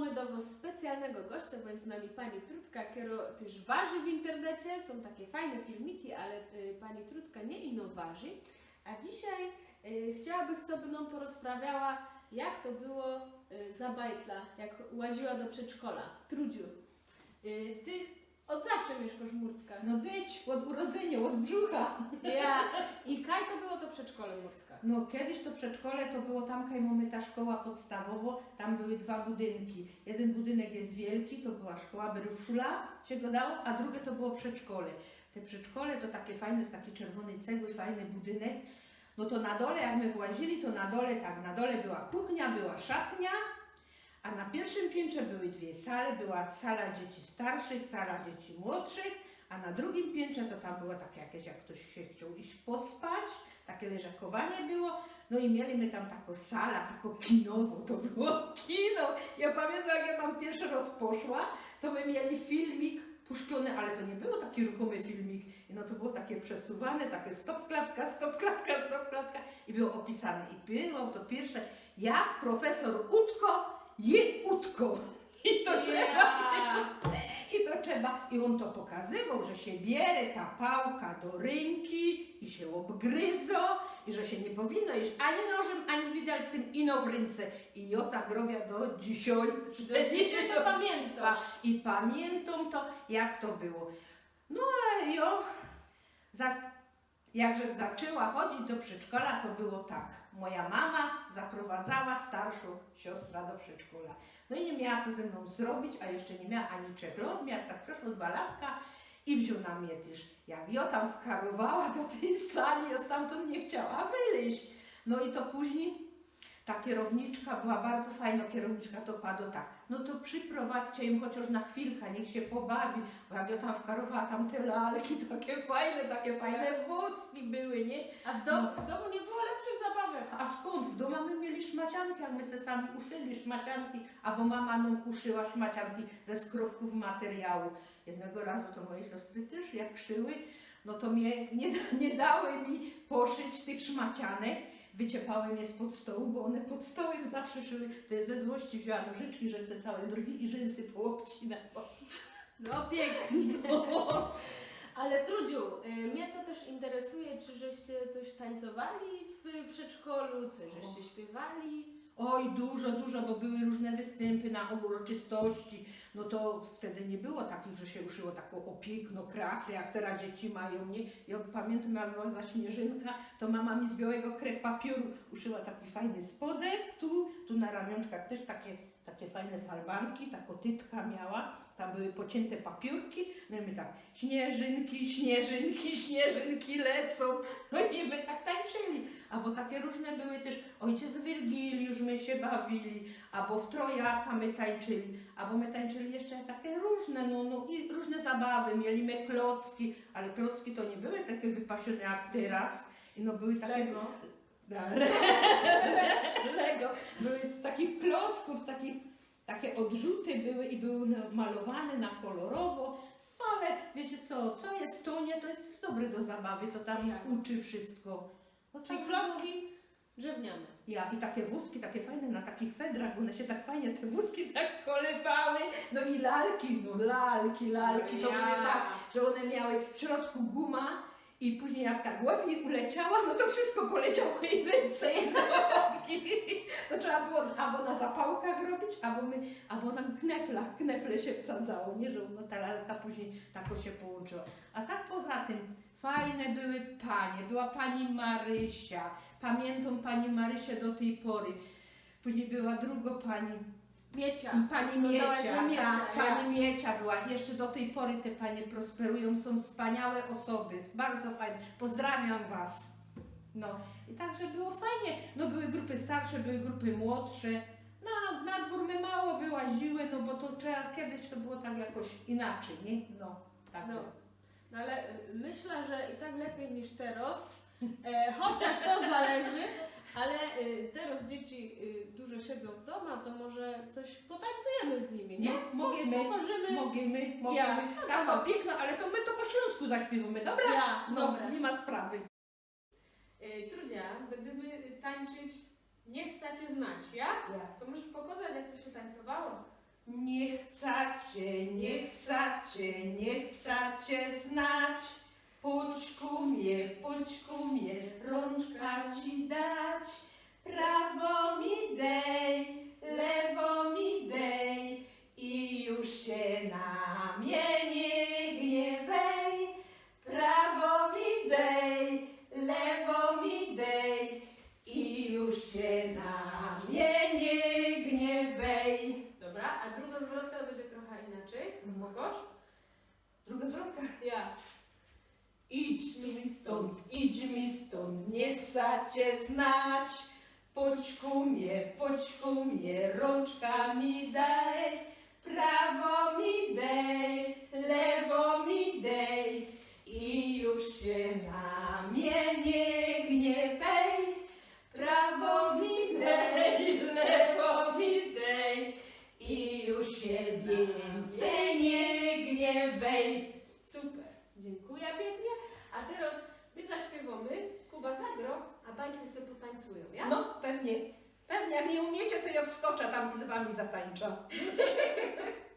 mamy do Was specjalnego gościa, bo jest z nami pani Trutka, która też waży w internecie. Są takie fajne filmiki, ale y, pani Trutka nie ino waży. A dzisiaj y, chciałabym, co by nam porozprawiała, jak to było y, za bajtla, jak łaziła do przedszkola. Trudziu, ty od zawsze mieszkasz w Murckach. No być, od urodzenia, od brzucha. Ja. I kaj to było to przedszkole w Murckach? No kiedyś to przedszkole to było tam, kaj mamy ta szkoła podstawowo, tam były dwa budynki. Jeden budynek jest wielki, to była szkoła Berufszula, się go dało, a drugie to było przedszkole. Te przedszkole to takie fajne, z takiej czerwonej cegły, fajny budynek. No to na dole, jak my włazili, to na dole tak, na dole była kuchnia, była szatnia, a na pierwszym piętrze były dwie sale. Była sala dzieci starszych, sala dzieci młodszych, a na drugim piętrze to tam było takie jakieś, jak ktoś się chciał iść pospać, takie leżakowanie było. No i mieli my tam taką salę, taką kinową, to było kino. Ja pamiętam, jak ja tam pierwszy raz poszła, to my mieli filmik puszczony, ale to nie było taki ruchomy filmik. No to było takie przesuwane, takie stopklatka, stopklatka, stopklatka i było opisane. I było to pierwsze, jak profesor Utko je Utko. I to trzeba i to trzeba, i on to pokazywał, że się bierze ta pałka do ręki i się obgryzo, i że się nie powinno jeść ani nożem, ani widelcem, ino w ręce. I ja tak robię do dzisiaj. Do dzisiaj to pamiętam. I pamiętam to, jak to było. No a ja, jakże zaczęła chodzić do przedszkola, to było tak. Moja mama zaprowadzała starszą siostrę do przedszkola. No i nie miała co ze mną zrobić, a jeszcze nie miała ani trzech lat. Jak tak przeszło dwa latka i wziął na mnie też. Jak ja tam wkarowała do tej sali, ja stamtąd nie chciała wyjść. No i to później ta kierowniczka była bardzo fajna, kierowniczka to padło tak, no to przyprowadźcie im chociaż na chwilkę, niech się pobawi, bo jak ja tam wkarowała, tam te lalki takie fajne, takie fajne wózki były, nie? A w, dom, w domu nie było lepszych zabawek. A skąd? W domu my mieli szmacianki, jak my se sami uszyli szmacianki, albo mama nam uszyła szmacianki ze skrówków materiału. Jednego razu to moje siostry też jak szyły, no to mnie nie, nie dały mi poszyć tych szmacianek. Wyciepałem je spod stołu, bo one pod stołem zawsze szyły. To jest ze złości wzięła nożyczki, że ze całe drwi i rzęsy poobcinała. No pięknie. Ale Trudziu, y, mnie to też interesuje, czy żeście coś tańcowali w przedszkolu, coś żeście śpiewali. Oj, dużo, dużo, bo były różne występy na uroczystości. No to wtedy nie było takich, że się uszyło taką opiekno kreację, jak teraz dzieci mają, nie? Ja pamiętam, jak była za śnieżynka, to mama mi z białego krep papieru uszyła taki fajny spodek, tu, tu na ramionczkach też takie, takie fajne falbanki, ta kotytka miała, tam były pocięte papiurki, no i my tak, śnieżynki, śnieżynki, śnieżynki lecą, no i my tak tańczyli. Albo takie różne były też, ojciec Wirgiliusz my się bawili, albo w Trojaka my tańczyli, albo my tańczyli jeszcze takie różne, no, no i różne zabawy, mieliśmy klocki, ale klocki to nie były takie wypasione jak teraz, no były takie... Lego. Le- Lego. Były z takich klocków, z takich, takie odrzuty były i były na- malowane na kolorowo, no ale wiecie co, co jest to nie, to jest też dobre do zabawy, to tam Jak? uczy wszystko. No Czyli tak, klocki drewniane. ja i takie wózki, takie fajne na takich fedrach, one się tak fajnie, te wózki tak kolepały. No i lalki, no lalki, lalki, to Ja. były tak, że one miały w środku guma i później jak ta głębiej uleciała, no to wszystko poleciało i ręce i nogi. To trzeba było albo na zapałkach robić, albo, my, albo na kneflach, knefle się wsadzało, nie, że no ta lalka później tak się połączyła. A tak poza tym, fajne były panie, była pani Marysia, pamiętam pani Marysię do tej pory. Później była druga pani, Miecia. Pani Miecia, że Miecia, tak, ja. pani Miecia była. Jeszcze do tej pory te panie prosperują, są wspaniałe osoby, bardzo fajne. Pozdrawiam Was. No i także było fajnie. No były grupy starsze, były grupy młodsze. Na, na dwór my mało wyłaziły, no bo to trzeba, kiedyś to było tak jakoś inaczej, nie? No, tak. No. no ale myślę, że i tak lepiej niż teraz. E, chociaż to zależy, ale y, teraz dzieci y, dużo siedzą w domu, to może coś potańcujemy z nimi, nie? No, możemy, Pomożemy. Możemy, możemy. Ja. No tak, o, piękno, ale to my to po śląsku zaśpiewamy, dobra? Ja, No, dobra. nie ma sprawy. Y, Trudzia, będziemy tańczyć Nie chcecie znać, ja? Ja. To możesz pokazać, jak to się tańcowało. Nie chcecie, nie chcecie, nie chcecie znać. Pućku mnie, rączka ci dać. Prawo mi dej, lewo mi dej i już się na mnie nie gniewej. Prawo mi dej, lewo mi dej i już się na mnie nie gniewej. Dobra, a druga zwrotka będzie trochę inaczej. Mogłaś? Druga zwrotka. Ja. Idź mi stąd, idź mi stąd, nie chcecie znać. Poćku mnie, poćku mnie, rączka mi daj. Prawo mi dej, lewo mi dej i już się na mnie nie sobie potańcują, ja? No, pewnie. Pewnie, jak nie umiecie, to ja wskoczę tam i z wami zatańczę.